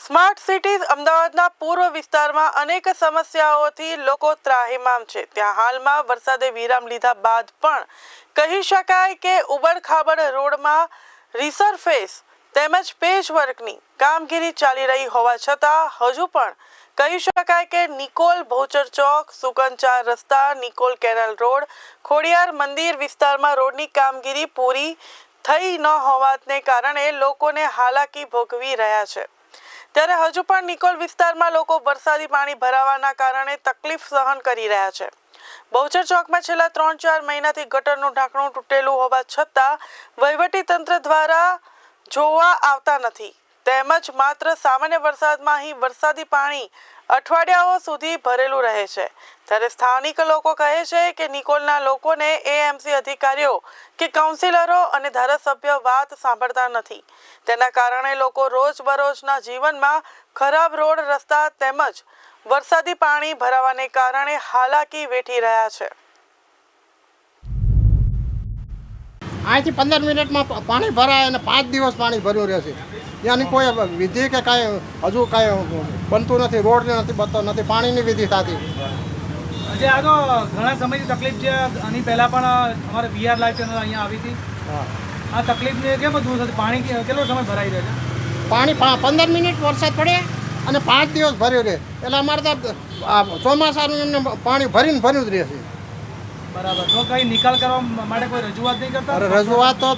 Smart cities અમદાવાદના પૂર્વ વિસ્તારમાં અનેક સમસ્યાઓથી લોકો ત્રાહિમામ છે. ત્યાં હાલમાં વરસાદે વિરામ લીધા બાદ પણ કહી શકાય કે ઉબડખાબડ રોડમાં રિસરફેસ તેમજ પેચવર્કની કામગીરી ચાલી રહી હોવા છતાં હજુ પણ કહી શકાય કે નિકોલ ભોચર ચોક, સુકનચાર રસ્તા, નિકોલ કેનલ રોડ, ખોડિયાર મંદિર વિસ્તારમાં રોડની કામગીરી પૂરી થઈ ન હોવાને કારણે લોકોને હાલાકી ભોગવી રહ્યા છે. ત્યારે હજુ પણ નિકોલ વિસ્તારમાં લોકો વરસાદી પાણી ભરાવાના કારણે તકલીફ સહન કરી રહ્યા છે. બહુચર ચોકમાં છેલ્લા ત્રણ ચાર મહિનાથી ગટરનું ઢાંકણું તૂટેલું હોવા છતાં વહીવટી તંત્ર દ્વારા જોવા આવતા નથી. તેમજ માત્ર સામાન્ય વરસાદમાં અહીં વરસાદી પાણી અઠવાડિયાઓ સુધી ભરેલું રહે છે. ત્યારે સ્થાનિક લોકો કહે છે કે નિકોલના લોકોને એએમસી અધિકારીઓ કે કાઉન્સિલરો અને ધારાસભ્ય વાત સાંભળતા નથી. તેના કારણે લોકો રોજબરોજના જીવનમાં ખરાબ રોડ રસ્તા તેમજ વરસાદી પાણી ભરાવાને કારણે હાલાકી વેઠી રહ્યા છે. અહીંથી પંદર મિનિટમાં પાણી ભરાય અને પાંચ દિવસ પાણી ભર્યું રહેશે. ત્યાંની કોઈ વિધિ કે કાંઈ હજુ કાંઈ બનતું નથી રોડ નથી બનતો નથી પાણીની વિધિ થતી. આજે આ તો ઘણા સમયથી તકલીફ છે આની પહેલાં પણ અમારે વીઆર લાઈવ ચેનલ અહીંયા આવી હતી. આ તકલીફને કેમ દૂર થતી? પાણી કેટલો સમય ભરાઈ રહે છે? પાણી પંદર મિનિટ વરસાદ પડે અને પાંચ દિવસ ભર્યું રહે. એટલે અમારે તો આ ચોમાસાનું એમને પાણી ભરીને ભર્યું જ રહેશે. બરાબર. તો કંઈ નિકાલ કરવા માટે કોઈ રજૂઆત નહીં કરતા? અરે રજૂઆત તો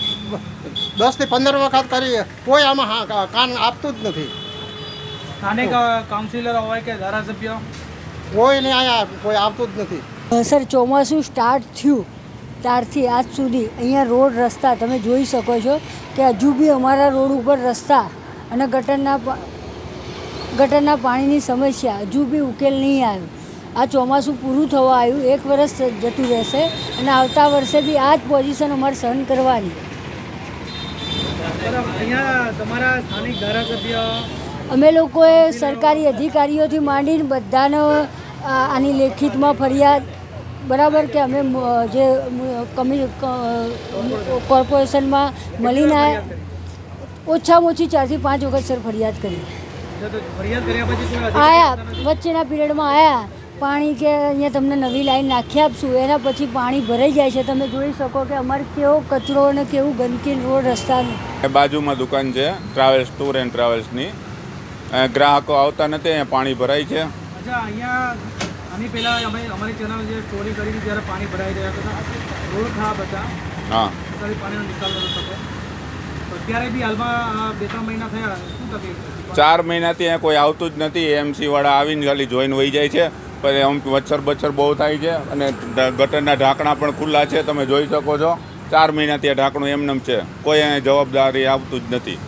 દસથી પંદર વખત કરી. કોઈ આમાં કાન આપતું જ નથી. સ્થાનિક કાઉન્સિલર હોય કે ધારાસભ્ય? કોઈને અહીંયા કોઈ આવતું જ નથી. સર ચોમાસું સ્ટાર્ટ થયું. ત્યારથી આજ સુધી અહીંયા રોડ રસ્તા તમે જોઈ શકો છો કે હજુ બી અમારા રોડ ઉપર રસ્તા અને ગટરના ગટરના પાણીની સમસ્યા હજુ બી ઉકેલ નહીં આવ્યો. આ ચોમાસું પૂરું થવા આવ્યું એક વર્ષ જતું રહેશે અને આવતા વર્ષે બી આ જ પોઝિશન અમારે સહન કરવાની. તમારા સ્થાનિક ધારાસભ્ય અમે લોકોએ સરકારી અધિકારીઓથી માંડીને બધાને આની લેખિતમાં ફરિયાદ બરાબર કે અમે જે કમી કોર્પોરેશનમાં મળીને ઓછામાં ઓછી ચારથી પાંચ વખત સર ફરિયાદ કરી. આયા વચ્ચેના પીરિયડમાં આયા. પાણી કે અહીંયા તમને નવી લાઈન નાખી આપશું એના પછી પાણી ભરાઈ જાય છે. તમે જોઈ શકો કે અમારે કેવો કચરો અને કેવું ગંદકી રોડ રસ્તાનું. એ બાજુમાં દુકાન છે ટ્રાવેલ્સ ટૂર એન્ડ ટ્રાવેલ્સની. ગ્રાહકો આવતા નથી અહીંયા પાણી ભરાય છે. અચ્છા અહીંયા આની પહેલાં અમે અમારી ચેનલ જે સ્ટોરી કરી હતી પાણી ભરાઈ રહ્યા હતા રોડ ખરાબ હતા. હા. પાણીનો નિકાલ નતો થતો. તો અત્યારે બી હાલમાં આ બે ત્રણ મહિના થયા શું તકલીફ છે? ચાર મહિનાથી અહીંયા કોઈ આવતું જ નથી એમસી વાળા આવીને ખાલી જોઈને વહી જાય છે. પછી આમ મચ્છર બચ્છર બહુ થાય છે અને ગટરના ઢાંકણા પણ ખુલ્લા છે તમે જોઈ શકો છો. ચાર મહિનાથી આ ઢાંકણું એમનેમ છે. કોઈ અહીંયા જવાબદારી આવતું જ નથી.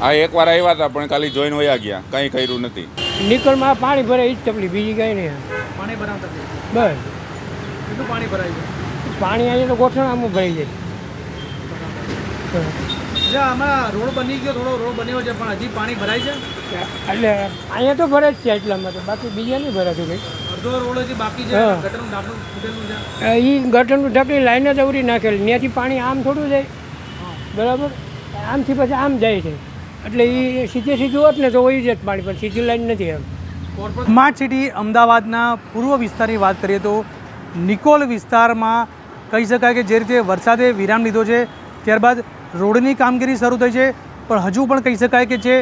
હા એકવાર આવ્યા હતા પણ ખાલી જોઈને વયા ગયા. કંઈ કર્યું નથી. નીકળમાં પાણી ભરે એ જ તકલીફ બીજી કઈ નહીં. પાણી ભરાતા બસ. કેટલું પાણી ભરાય છે? પાણી અહીંયા તો ગોઠણામાં ભરાઈ જાય. એટલે આમાં રોડ બની ગયો થોડો રોડ બન્યો છે પણ હજી પાણી ભરાય છે? એટલે અહીંયા તો ભરે જ છે એટલામાં તો બાકી બીજા નહીં ભરાતું કંઈ. અડધો રોડ હજી બાકી છે ગટરનું ઢાંકણું ફૂટેલું છે. એ ગટરનું ઢાંકણી લાઈને જ અવરી નાખેલી. ત્યાંથી પાણી આમ થોડું જાય. બરાબર? આમથી પછી આમ જાય છે. એટલે એ સીધે સીધું હોત ને તો હોય જ પાણી પણ સીધી લાઈન નથી એમ. સ્માર્ટ સિટી અમદાવાદના પૂર્વ વિસ્તારની વાત કરીએ તો નિકોલ વિસ્તારમાં કહી શકાય કે જે રીતે વરસાદે વિરામ લીધો છે ત્યારબાદ રોડની કામગીરી શરૂ થઈ છે, પણ હજુ પણ કહી શકાય કે જે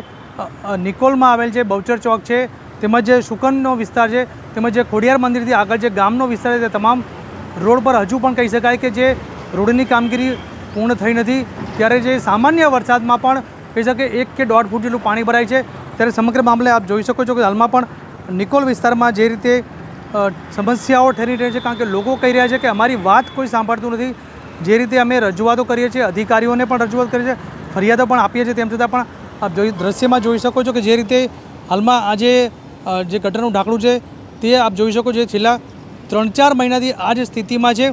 નિકોલમાં આવેલ છે બહુચર ચોક છે, તેમજ જે શુકનનો વિસ્તાર છે, તેમજ જે ખોડિયાર મંદિરથી આગળ જે ગામનો વિસ્તાર છે, તે તમામ રોડ પર હજુ પણ કહી શકાય કે જે રોડની કામગીરી પૂર્ણ થઈ નથી. ત્યારે જે સામાન્ય વરસાદમાં પણ કહી શકે એક કે દોઢ ફૂટ જેટલું પાણી ભરાય છે. ત્યારે સમગ્ર મામલે આપ જોઈ શકો છો કે હાલમાં પણ નિકોલ વિસ્તારમાં જે રીતે સમસ્યાઓ ઠરી રહી છે, કારણ કે લોકો કહી રહ્યા છે કે અમારી વાત કોઈ સાંભળતું નથી. જે રીતે અમે રજૂઆતો કરીએ છીએ, અધિકારીઓને પણ રજૂઆત કરીએ છીએ, ફરિયાદો પણ આપીએ છીએ તેમ છતાં પણ આપ જોઈ દ્રશ્યમાં જોઈ શકો છો કે જે રીતે હાલમાં આજે જે ગટરનું ઢાંકણું છે, તે આપ જોઈ શકો છો છેલ્લા ત્રણ ચાર મહિનાથી આ જ સ્થિતિમાં છે.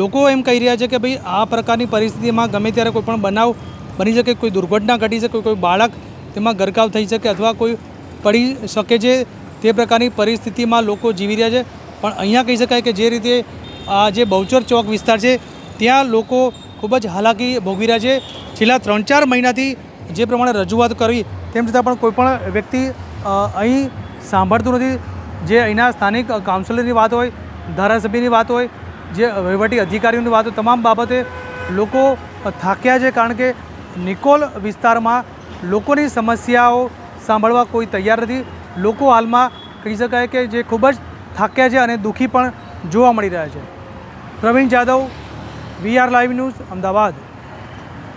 લોકો એમ કહી રહ્યા છે કે ભાઈ આ પ્રકારની પરિસ્થિતિમાં ગમે ત્યારે કોઈ પણ બનાવ બની શકે, કોઈ દુર્ઘટના ઘટી શકે, કોઈ બાળક તેમાં ગરકાવ થઈ શકે અથવા કોઈ પડી શકે છે, તે પ્રકારની પરિસ્થિતિમાં લોકો જીવી રહ્યા છે. પણ અહીંયા કહી શકાય કે જે રીતે આ જે બહુચર ચોક વિસ્તાર છે ત્યાં લોકો ખૂબ જ હાલાકી ભોગવી રહ્યા છે. છેલ્લા ત્રણ ચાર મહિનાથી જે પ્રમાણે રજૂઆત કરવી તેમ છતાં પણ કોઈ પણ વ્યક્તિ અહીં સાંભળતું નથી. જે અહીંના સ્થાનિક કાઉન્સિલરની વાત હોય, ધારાસભ્યની વાત હોય, જે વહીવટી અધિકારીઓની વાત હોય, તમામ બાબતે લોકો થાક્યા છે કારણ કે નિકોલ વિસ્તારમાં લોકોની સમસ્યાઓ સાંભળવા કોઈ તૈયાર નથી. લોકો હાલમાં કહી શકાય કે જે ખૂબ જ થાક્યા છે અને દુઃખી પણ જોવા મળી રહ્યા છે. Pravin Jadav VR live news Ahmedabad.